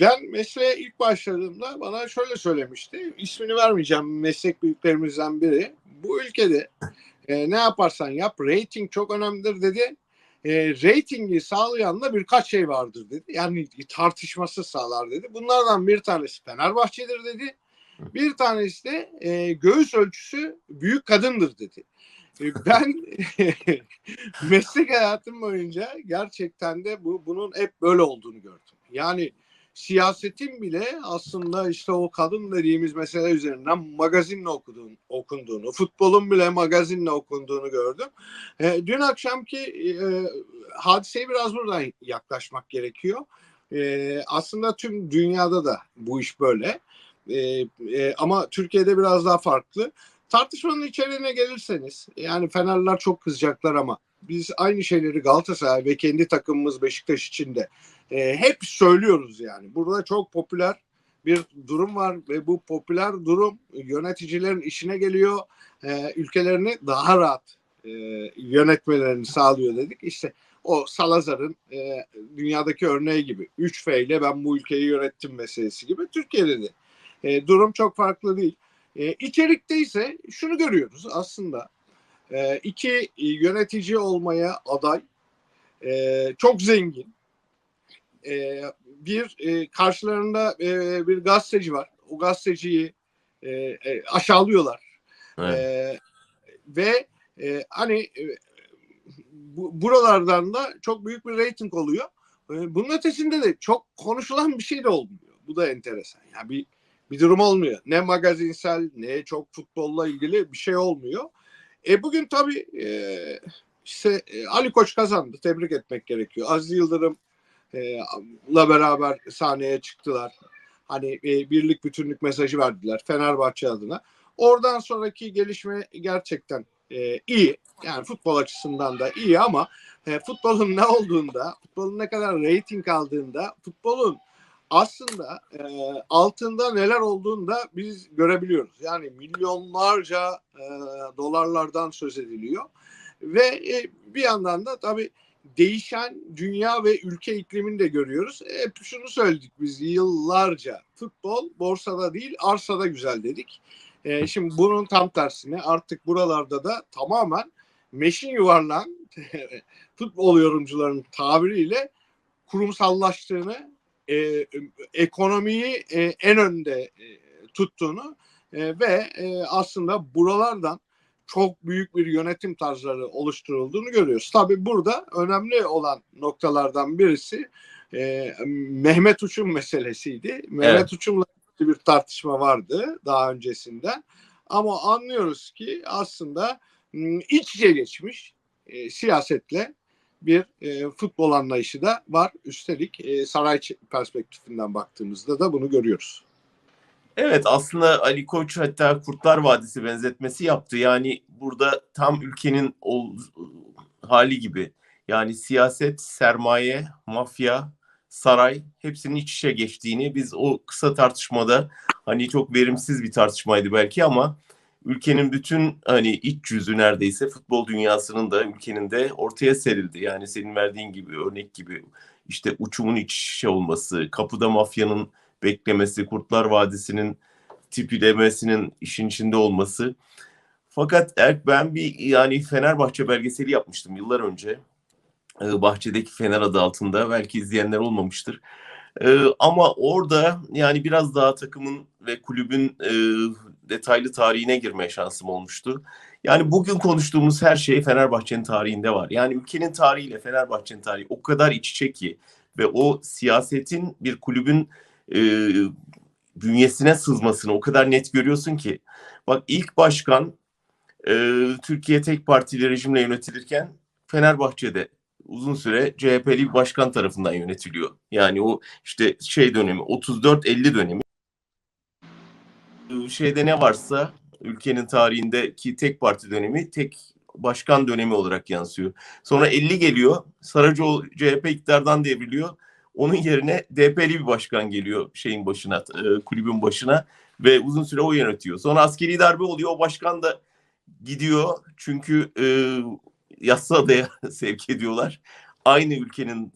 Ben mesleğe ilk başladığımda bana şöyle söylemişti. İsmini vermeyeceğim meslek büyüklerimizden biri. Bu ülkede e, ne yaparsan yap rating çok önemlidir dedi. E, ratingi sağlayan da birkaç şey vardır dedi. Yani tartışması sağlar dedi. Bunlardan bir tanesi Fenerbahçe'dir dedi. Bir tanesi de e, göğüs ölçüsü büyük kadındır dedi. E, ben meslek hayatım boyunca gerçekten de bu bunun hep böyle olduğunu gördüm. Yani siyasetin bile aslında işte o kadın dediğimiz mesele üzerinden magazinle okuduğunu, okunduğunu, futbolun bile magazinle okunduğunu gördüm. E, dün akşamki e, hadiseye biraz buradan yaklaşmak gerekiyor. E, aslında tüm dünyada da bu iş böyle. E, e, ama Türkiye'de biraz daha farklı. Tartışmanın içeriğine gelirseniz yani Fenerler çok kızacaklar ama biz aynı şeyleri Galatasaray ve kendi takımımız Beşiktaş için de e, hep söylüyoruz yani. Burada çok popüler bir durum var ve bu popüler durum yöneticilerin işine geliyor. E, ülkelerini daha rahat e, yönetmelerini sağlıyor dedik. İşte o Salazar'ın e, dünyadaki örneği gibi 3F ile ben bu ülkeyi yönettim meselesi gibi Türkiye'de de e, durum çok farklı değil. E, içerikte ise şunu görüyoruz aslında e, iki yönetici olmaya aday e, çok zengin e, bir e, karşılarında e, bir gazeteci var. O gazeteciyi e, e, aşağılıyorlar. Evet. E, ve e, hani e, bu, buralardan da çok büyük bir reyting oluyor. E, bunun ötesinde de çok konuşulan bir şey de olmuyor. Bu da enteresan. Yani bir bir durum olmuyor. Ne magazinsel ne çok futbolla ilgili bir şey olmuyor. E bugün tabii e, işte e, Ali Koç kazandı. Tebrik etmek gerekiyor. Aziz Yıldırım la beraber sahneye çıktılar. Hani e, birlik bütünlük mesajı verdiler Fenerbahçe adına. Oradan sonraki gelişme gerçekten e, iyi. Yani futbol açısından da iyi ama e, futbolun ne olduğunda, futbolun ne kadar reyting aldığında, futbolun aslında e, altında neler olduğunu da biz görebiliyoruz. Yani milyonlarca e, dolarlardan söz ediliyor. Ve e, bir yandan da tabii değişen dünya ve ülke iklimini de görüyoruz. Hep şunu söyledik biz yıllarca. Futbol borsada değil arsada güzel dedik. E, şimdi bunun tam tersine artık buralarda da tamamen meşin yuvarlan futbol yorumcularının tabiriyle kurumsallaştığını, e, ekonomiyi e, en önde e, tuttuğunu e, ve e, aslında buralardan çok büyük bir yönetim tarzları oluşturulduğunu görüyoruz. Tabi burada önemli olan noktalardan birisi e, Mehmet Uç'un meselesiydi. Mehmet evet. Uç'unla bir tartışma vardı daha öncesinden. Ama anlıyoruz ki aslında iç içe geçmiş e, siyasetle bir e, futbol anlayışı da var. Üstelik e, saray perspektifinden baktığımızda da bunu görüyoruz. Evet aslında Ali Koç hatta Kurtlar Vadisi benzetmesi yaptı. Yani burada tam ülkenin ol, hali gibi. Yani siyaset, sermaye, mafya, saray hepsinin iç içe geçtiğini biz o kısa tartışmada hani çok verimsiz bir tartışmaydı belki ama ülkenin bütün hani iç yüzü neredeyse futbol dünyasının da ülkenin de ortaya serildi. Yani senin verdiğin gibi örnek gibi işte uçumun iç içe olması, kapıda mafyanın beklemesi, Kurtlar Vadisi'nin tipilemesinin işin içinde olması. Fakat ben bir yani Fenerbahçe belgeseli yapmıştım yıllar önce. Ee, bahçedeki Fener adı altında. Belki izleyenler olmamıştır. Ee, ama orada yani biraz daha takımın ve kulübün e, detaylı tarihine girmeye şansım olmuştu. Yani bugün konuştuğumuz her şey Fenerbahçe'nin tarihinde var. Yani ülkenin tarihiyle Fenerbahçe'nin tarihi o kadar iç içe ki ve o siyasetin bir kulübün e, bünyesine sızmasını o kadar net görüyorsun ki. Bak ilk başkan e, Türkiye tek partili rejimle yönetilirken Fenerbahçe'de uzun süre CHP'li bir başkan tarafından yönetiliyor. Yani o işte şey dönemi 34-50 dönemi şeyde ne varsa ülkenin tarihindeki tek parti dönemi tek başkan dönemi olarak yansıyor. Sonra 50 geliyor. Saracoğlu CHP iktidardan devriliyor. Onun yerine DP'li bir başkan geliyor şeyin başına, e, kulübün başına ve uzun süre o yönetiyor. Sonra askeri darbe oluyor. O başkan da gidiyor çünkü e, Yassıada'ya sevk ediyorlar. aynı ülkenin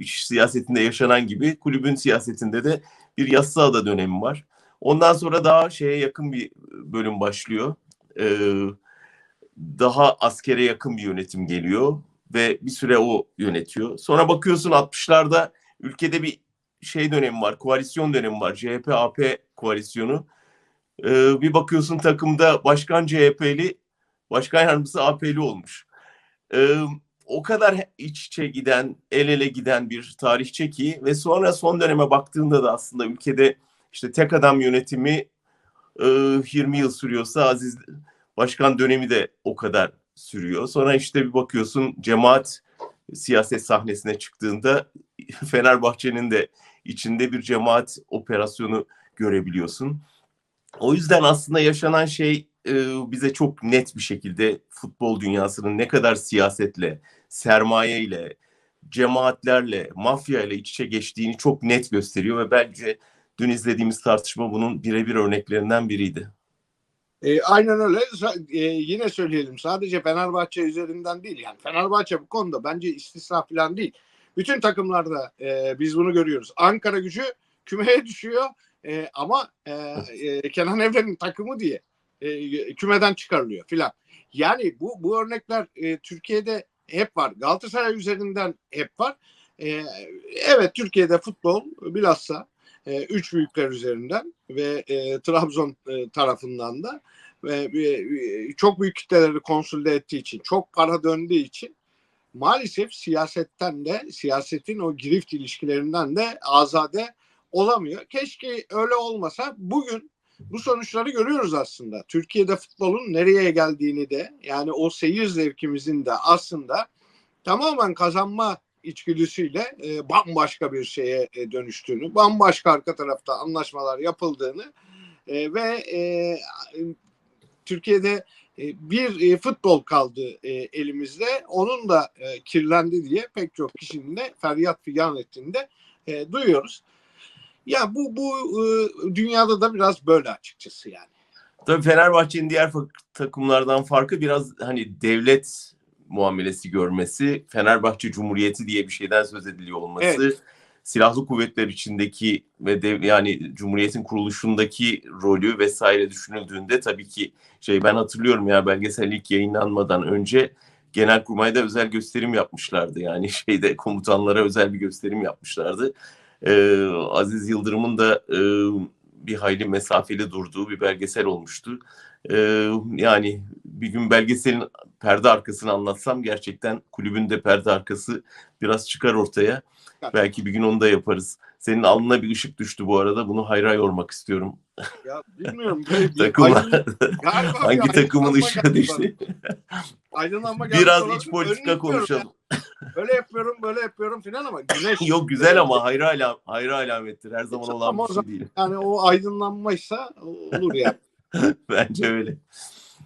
e, siyasetinde yaşanan gibi kulübün siyasetinde de bir yassıada dönemi var. Ondan sonra daha şeye yakın bir bölüm başlıyor. Ee, daha askere yakın bir yönetim geliyor ve bir süre o yönetiyor. Sonra bakıyorsun 60'larda ülkede bir şey dönemi var, koalisyon dönemi var. CHP-AP koalisyonu. Ee, bir bakıyorsun takımda başkan CHP'li, başkan yardımcısı AP'li olmuş. Ee, o kadar iç içe giden, el ele giden bir tarihçe ki ve sonra son döneme baktığında da aslında ülkede işte tek adam yönetimi e, 20 yıl sürüyorsa Aziz Başkan dönemi de o kadar sürüyor. Sonra işte bir bakıyorsun cemaat siyaset sahnesine çıktığında Fenerbahçe'nin de içinde bir cemaat operasyonu görebiliyorsun. O yüzden aslında yaşanan şey e, bize çok net bir şekilde futbol dünyasının ne kadar siyasetle, sermayeyle, cemaatlerle, mafya ile iç içe geçtiğini çok net gösteriyor ve bence dün izlediğimiz tartışma bunun birebir örneklerinden biriydi. E, aynen öyle. E, yine söyleyelim sadece Fenerbahçe üzerinden değil. Yani Fenerbahçe bu konuda bence istisna falan değil. Bütün takımlarda e, biz bunu görüyoruz. Ankara gücü kümeye düşüyor e, ama e, e, Kenan Evren'in takımı diye e, kümeden çıkarılıyor filan. Yani bu bu örnekler e, Türkiye'de hep var. Galatasaray üzerinden hep var. E, evet Türkiye'de futbol bilhassa e, üç büyükler üzerinden ve e, Trabzon e, tarafından da ve e, çok büyük kitleleri konsolide ettiği için, çok para döndüğü için maalesef siyasetten de siyasetin o girift ilişkilerinden de azade olamıyor. Keşke öyle olmasa. Bugün bu sonuçları görüyoruz aslında. Türkiye'de futbolun nereye geldiğini de yani o seyir zevkimizin de aslında tamamen kazanma içgüdüsüyle e, bambaşka bir şeye e, dönüştüğünü, bambaşka arka tarafta anlaşmalar yapıldığını e, ve e, Türkiye'de e, bir e, futbol kaldı e, elimizde. Onun da e, kirlendi diye pek çok kişinin de feryat figan ettiğini de e, duyuyoruz. Ya bu bu e, dünyada da biraz böyle açıkçası yani. Tabii Fenerbahçe'nin diğer takımlardan farkı biraz hani devlet muamelesi görmesi, Fenerbahçe Cumhuriyeti diye bir şeyden söz ediliyor olması, Evet. silahlı kuvvetler içindeki ve dev, yani Cumhuriyet'in kuruluşundaki rolü vesaire düşünüldüğünde tabii ki şey ben hatırlıyorum ya belgesel ilk yayınlanmadan önce Genelkurmay'da özel gösterim yapmışlardı. Yani şeyde komutanlara özel bir gösterim yapmışlardı. Ee, Aziz Yıldırım'ın da e, bir hayli mesafeli durduğu bir belgesel olmuştu. Ee, yani bir gün belgeselin perde arkasını anlatsam gerçekten kulübün de perde arkası biraz çıkar ortaya. Evet. Belki bir gün onu da yaparız. Senin alnına bir ışık düştü bu arada. Bunu hayra yormak istiyorum. Ya bilmiyorum. Takımlar bir hangi takımın ışığı düştü? Aydınlanma geldi Biraz iç politika konuşalım. ya. Böyle yapıyorum, böyle yapıyorum filan ama güneş. Yok güzel ama hayra, alam hayra alamettir. Her zaman olan bir şey değil. Yani o aydınlanmaysa olur yani. Bence öyle.